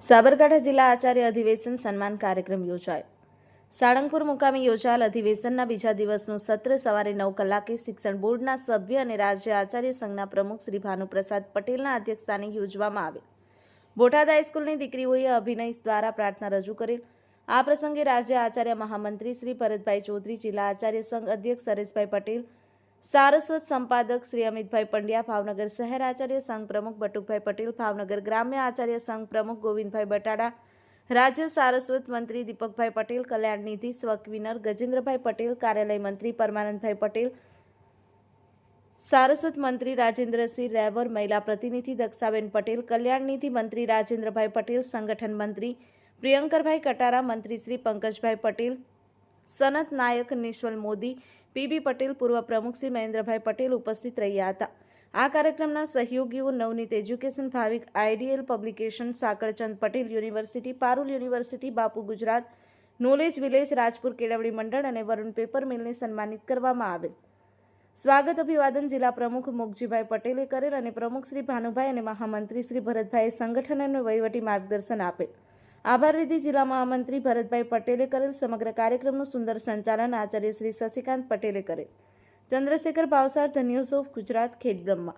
સાબરકાંઠા જિલ્લા આચાર્ય અધિવેશન સન્માન કાર્યક્રમ યોજાયો. સાળંગપુર મુકામે યોજાયેલ અધિવેશનના બીજા દિવસનું સત્ર સવારે નવ કલાકે શિક્ષણ બોર્ડના સભ્ય અને રાજ્ય આચાર્ય સંઘના પ્રમુખ શ્રી ભાનુપ્રસાદ પટેલના અધ્યક્ષસ્થાને યોજવામાં આવેલ બોટાદ હાઈસ્કૂલની દીકરીઓએ અભિનય દ્વારા પ્રાર્થના રજૂ કરેલ. આ પ્રસંગે રાજ્ય આચાર્ય મહામંત્રી શ્રી ભરતભાઈ ચૌધરી, જિલ્લા આચાર્ય સંઘ અધ્યક્ષ સરેશભાઈ પટેલ સારસ્વત સંપાદક શ્રી અમિતભાઈ પંડ્યા, ભાવનગર શહેર આચાર્ય સંઘ પ્રમુખ બટુકભાઈ પટેલ, ભાવનગર ગ્રામ્ય આચાર્ય સંઘ પ્રમુખ ગોવિંદભાઈ બટાડા, રાજ્ય સારસ્વત મંત્રી દીપકભાઈ પટેલ, કલ્યાણ નિધિ સ્વકવિનર ગજેન્દ્રભાઈ પટેલ, કાર્યાલય મંત્રી પરમાનંદભાઈ પટેલ, સારસ્વત મંત્રી રાજેન્દ્રસિંહ રેવર, મહિલા પ્રતિનિધિ દક્ષાબેન પટેલ, કલ્યાણ નિધિ મંત્રી રાજેન્દ્રભાઈ પટેલ, સંગઠન મંત્રી પ્રિયંકરભાઈ કટારા, મંત્રી શ્રી પંકજભાઈ પટેલ સનત નાયક, નિશ્વલ મોદી પીબી પટેલ, પૂર્વ પ્રમુખ શ્રી મહેન્દ્રભાઈ પટેલ ઉપસ્થિત રહ્યા હતા. આ કાર્યક્રમના સહયોગીઓ Navneet education, Bhavik IDL publication, Sakarchand Patel university, Parul university, Bapu Gujarat, knowledge village, Rajpur કેળવણી મંડળ અને વરુણ પેપર મિલને સન્માનિત કરવામાં આવેલ. સ્વાગત અભિવાદન જિલ્લા પ્રમુખ મુખજીભાઈ પટેલે કરેલ અને પ્રમુખ શ્રી ભાનુભાઈ અને મહામંત્રી શ્રી ભરતભાઈએ સંગઠન અને વહીવટી માર્ગદર્શન આપેલ. આભાર વિધિ જિલ્લા મહામંત્રી ભરતભાઈ પટેલે કરેલ સમગ્ર કાર્યક્રમનું સુંદર સંચાલન આચાર્ય શ્રી શશિકાંત પટેલે કરેલ ચંદ્રશેખર ભાવસાર ધ ન્યૂઝ ગુજરાત ખેડ બ્રહ્મા